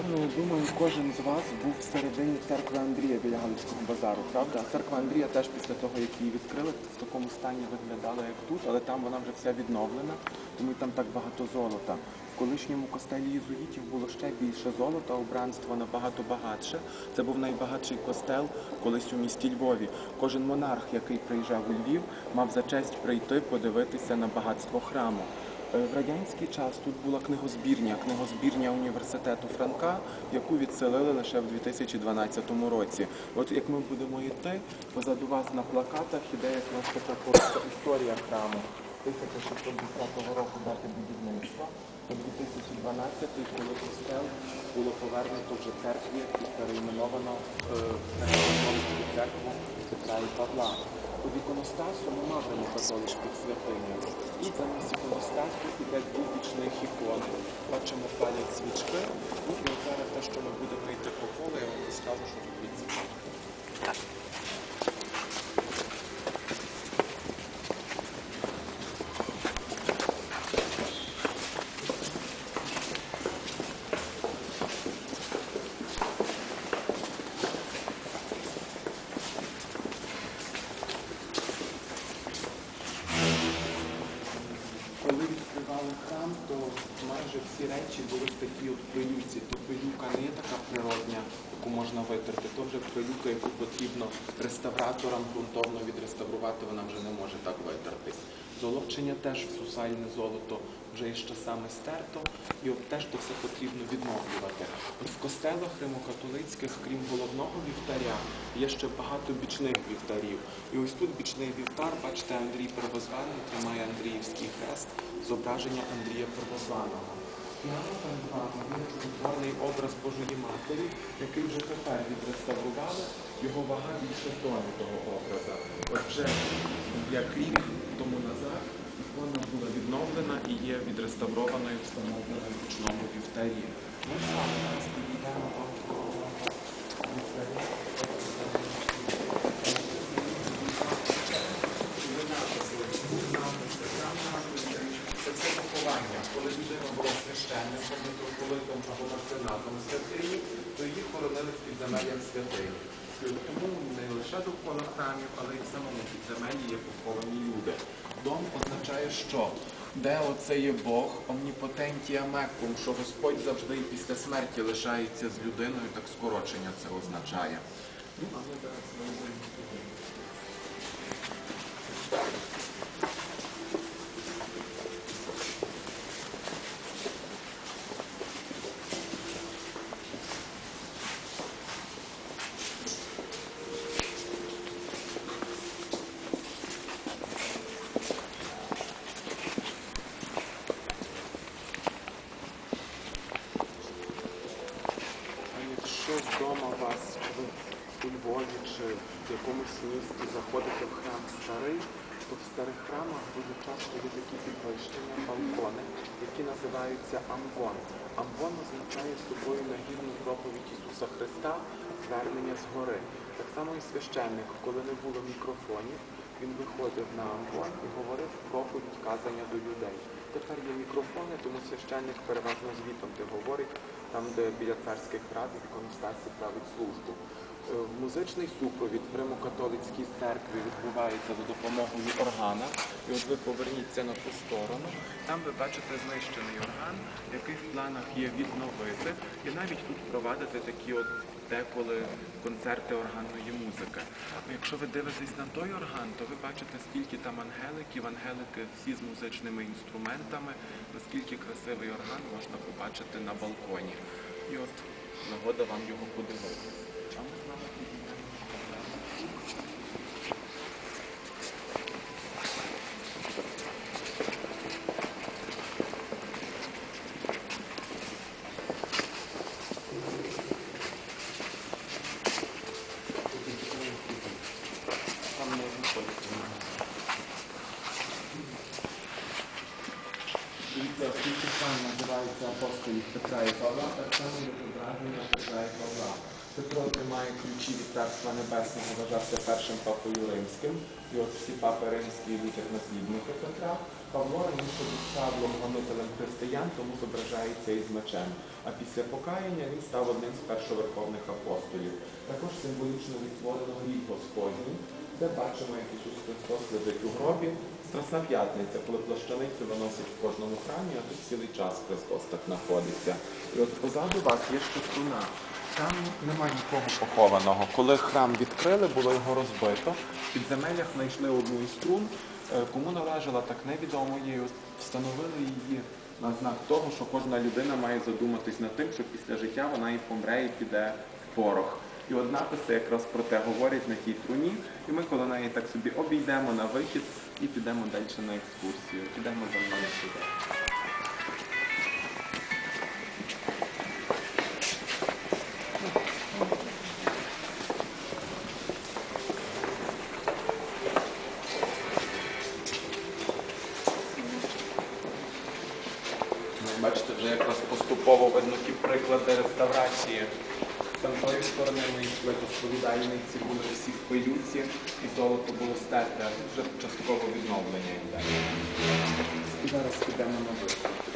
Напевно, думаю, кожен з вас був всередині церкви Андрія біля Галицького базару, правда? Церква Андрія теж після того, як її відкрили, в такому стані виглядала, як тут, але там вона вже вся відновлена, тому там так багато золота. В колишньому костелі єзуїтів було ще більше золота, убранство набагато багатше. Це був найбагатший костел колись у місті Львові. Кожен монарх, який приїжджав у Львів, мав за честь прийти подивитися на багатство храму. Е, В радянський час тут була книгозбірня, книгозбірня університету Франка, яку відселили лише в 2012 році. От як ми будемо йти, позаду вас на плакатах іде якраз така коротка історія храму 1610 року дати будівництва. По 2012, коли костел було повернуто вже церкві і перейменовано е, Католицьку церкву Петра і Павла. Під іконостасом ми маємо під святиню. І замість іконостасу іде дві бічних ікон. Бачимо палять свічки. І зараз те, що ми будемо йти по колу, я вам розкажу, що тут відбувається. Коли відкривали храм, то всі речі були в такій от пилюці. То пилюка не є така природня, яку можна витерти. То вже пилюка, яку потрібно реставраторам ґрунтовно відреставрувати, вона вже не може так витертись. Золочення теж в сусальне золото вже є з часами стерто, і от теж то все потрібно відновлювати. От в костелах римокатолицьких, крім головного вівтаря, є ще багато бічних вівтарів. І ось тут бічний вівтар, бачите, Андрій Первозваний тримає Андріївський хрест, зображення Андрія Первозваного. Прямо перед вами образ Божої Матері, який вже тепер відреставрували. Його вага більше тони того образа. От вже як рік тому назад ікона була відновлена і є відреставрованою, встановленою в ручному вівтарі. Ми вами зараз підійдемо до вівтаря. Це все поховання. Коли людина була священником, митрополитом або меценатом святині, хоронили в підземеллях святині. Тому не лише довкола храмів, але й в самому підземеллі є поховані люди. Дом означає що? Де оце є Бог, омніпотентія мекум, що Господь завжди і після смерті лишається з людиною, так скорочення це означає. Ну, а ми зараз вийдемо. А якщо вдома у вас, чи ви у Львові, чи в якомусь місті заходите в храм старий, то в старих храмах дуже часто є такі підвищення, балкони, які називаються амвон. Амвон означає собою нагірну проповідь Ісуса Христа, звернення згори. Так само і священник, коли не було мікрофонів, він виходив на амвон і говорив проповідь казання до людей. Тепер є мікрофони, тому священник переважно звітом ти говорить, там, де біля царських врат в іконостасі править службу. Е, Музичний супровід в Римо-католицькій церкві відбувається за допомогою органа. І от ви поверніться на ту сторону. Там ви бачите знищений орган, який в планах є відновити, і навіть тут провадити такі от деколи концерти органної музики. Якщо ви дивитесь на той орган, то ви бачите, скільки там ангеликів, ангелики всі з музичними інструментами, наскільки красивий орган можна побачити на балконі. І от нагода вам його подивитися. Чому з вами сам апостолів Петра і Павла, так само є зображення Петра і Павла. Петро тримає ключі від Царства Небесного, вважався першим папою римським. І от всі папи римські йдуть як наслідники Петра. Павло раніше був Савлом, гонителем християн, тому зображається із мечем. А після покаяння він став одним з першоверховних апостолів. Також символічно відтворено гріб Господній, де бачимо, як Ісус Христос лежить у гробі. Страсна п'ятниця, коли плащаницю виносять в кожному храмі, а тут цілий час Христос так знаходиться. І от позаду вас є ще струна. Там немає нікого похованого. Коли храм відкрили, було його розбито. В підземеллях знайшли одну із струн, е, кому належала, так невідомо от Встановили її на знак того, що кожна людина має задуматись над тим, що після життя вона і помре, і піде в порох. І от написи якраз про те говорять на тій труні, і ми коло неї так собі обійдемо на вихід і підемо далі на екскурсію. Підемо за мною сюди. Ну, Бачите, вже якраз поступово видно ті приклади реставрації. Там тої сторони ми йшли сповідальниці, були всі в пилюці, і золото було стерте, вже частково відновлення йде. І зараз підемо на виставку.